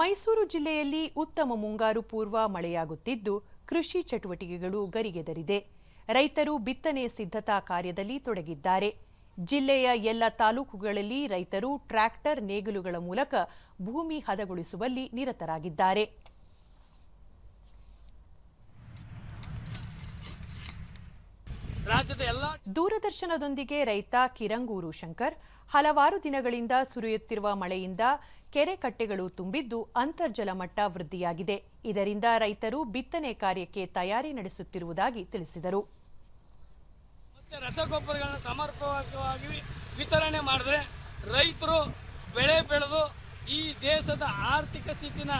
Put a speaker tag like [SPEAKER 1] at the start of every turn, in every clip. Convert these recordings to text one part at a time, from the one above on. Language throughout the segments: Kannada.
[SPEAKER 1] ಮೈಸೂರು ಜಿಲ್ಲೆಯಲ್ಲಿ ಉತ್ತಮ ಮುಂಗಾರು ಪೂರ್ವ ಮಳೆಯಾಗುತ್ತಿದ್ದು, ಕೃಷಿ ಚಟುವಟಿಕೆಗಳು ಗರಿಗೆದರಿದೆ. ರೈತರು ಬಿತ್ತನೆ ಸಿದ್ಧತಾ ಕಾರ್ಯದಲ್ಲಿ ತೊಡಗಿದ್ದಾರೆ. ಜಿಲ್ಲೆಯ ಎಲ್ಲ ತಾಲೂಕುಗಳಲ್ಲಿ ರೈತರು ಟ್ರ್ಯಾಕ್ಟರ್ ನೇಗಿಲುಗಳ ಮೂಲಕ ಭೂಮಿ ಹದಗೊಳಿಸುವಲ್ಲಿ ನಿರತರಾಗಿದ್ದಾರೆ.
[SPEAKER 2] ರಾಜ್ಯದ ಎಲ್ಲ
[SPEAKER 1] ದೂರದರ್ಶನದೊಂದಿಗೆ ರೈತ ಕಿರಂಗೂರು ಶಂಕರ್ ಹಲವಾರು ದಿನಗಳಿಂದ ಸುರಿಯುತ್ತಿರುವ ಮಳೆಯಿಂದ ಕೆರೆ ಕಟ್ಟೆಗಳು ತುಂಬಿದ್ದು ಅಂತರ್ಜಲ ಮಟ್ಟ ವೃದ್ಧಿಯಾಗಿದೆ. ಇದರಿಂದ ರೈತರು ಬಿತ್ತನೆ ಕಾರ್ಯಕ್ಕೆ ತಯಾರಿ ನಡೆಸುತ್ತಿರುವುದಾಗಿ ತಿಳಿಸಿದರು.
[SPEAKER 2] ರಸಗೊಬ್ಬರಗಳನ್ನು ಸಮರ್ಪಕವಾಗಿ ವಿತರಣೆ ಮಾಡಿದ್ರೆ ರೈತರು ಬೆಳೆ ಬೆಳೆದು ಈ ದೇಶದ ಆರ್ಥಿಕ ಸ್ಥಿತಿನ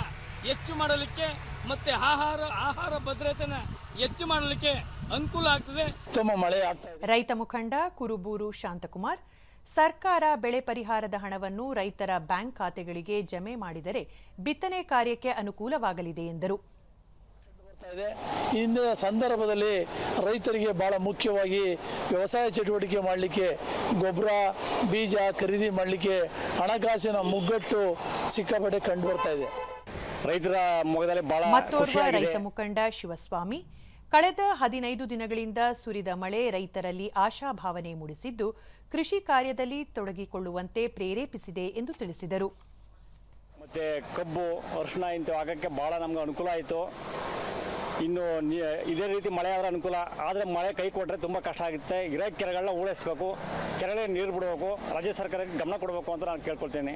[SPEAKER 2] ಹೆಚ್ಚು ಮಾಡಲಿಕ್ಕೆ ಮತ್ತೆ ಆಹಾರ ಆಹಾರ ಭದ್ರತೆನ ಹೆಚ್ಚು ಮಾಡಲಿಕ್ಕೆ ಅನುಕೂಲ ಆಗ್ತದೆ.
[SPEAKER 3] ಉತ್ತಮ ಮಳೆ ಆಗ್ತಾ ಇದೆ.
[SPEAKER 1] ರೈತ ಮುಖಂಡ ಕುರುಬೂರು ಶಾಂತಕುಮಾರ್ ಸರ್ಕಾರ ಬೆಳೆ ಪರಿಹಾರದ ಹಣವನ್ನು ರೈತರ ಬ್ಯಾಂಕ್ ಖಾತೆಗಳಿಗೆ ಜಮೆ ಮಾಡಿದರೆ ಬಿತ್ತನೆ ಕಾರ್ಯಕ್ಕೆ ಅನುಕೂಲವಾಗಲಿದೆ ಎಂದರು.
[SPEAKER 3] ಬರ್ತಾ ಇದೆ. ಇಂದಿನ ಸಂದರ್ಭದಲ್ಲಿ ರೈತರಿಗೆ ಬಹಳ ಮುಖ್ಯವಾಗಿ ವ್ಯವಸಾಯ ಚಟುವಟಿಕೆ ಮಾಡಲಿಕ್ಕೆ ಗೊಬ್ಬರ ಬೀಜ ಖರೀದಿ ಮಾಡಲಿಕ್ಕೆ ಹಣಕಾಸಿನ ಮುಗ್ಗಟ್ಟು ಸಿಕ್ಕಾಪಟ್ಟೆ ಕಂಡು ಬರ್ತಾ ಇದೆ.
[SPEAKER 4] ರೈತರ ಮೊಗದಲ್ಲಿ ಬಹಳ
[SPEAKER 1] ಮತ್ತೋರ್ವ ರೈತ ಮುಖಂಡ ಶಿವಸ್ವಾಮಿ ಕಳೆದ ಹದಿನೈದು ದಿನಗಳಿಂದ ಸುರಿದ ಮಳೆ ರೈತರಲ್ಲಿ ಆಶಾಭಾವನೆ ಮೂಡಿಸಿದ್ದು ಕೃಷಿ ಕಾರ್ಯದಲ್ಲಿ ತೊಡಗಿಕೊಳ್ಳುವಂತೆ ಪ್ರೇರೇಪಿಸಿದೆ ಎಂದು ತಿಳಿಸಿದರು.
[SPEAKER 4] ಮತ್ತೆ ಕಬ್ಬು ಅರಿಶಿನ ಇಂಥವು ಆಗೋಕ್ಕೆ ಭಾಳ ನಮ್ಗೆ ಅನುಕೂಲ ಆಯಿತು. ಇನ್ನು ಇದೇ ರೀತಿ ಮಳೆ ಆದರೆ ಅನುಕೂಲ ಆದರೆ ಮಳೆ ಕೈ ಕೊಟ್ಟರೆ ತುಂಬ ಕಷ್ಟ ಆಗುತ್ತೆ. ಇರೋ ಕೆರೆಗಳನ್ನ ಉಳಿಸ್ಬೇಕು ಕೆರೆಗಳಿಗೆ ನೀರು ಬಿಡಬೇಕು ರಾಜ್ಯ ಸರ್ಕಾರಕ್ಕೆ ಗಮನ ಕೊಡಬೇಕು ಅಂತ ನಾನು ಕೇಳ್ಕೊಳ್ತೇನೆ.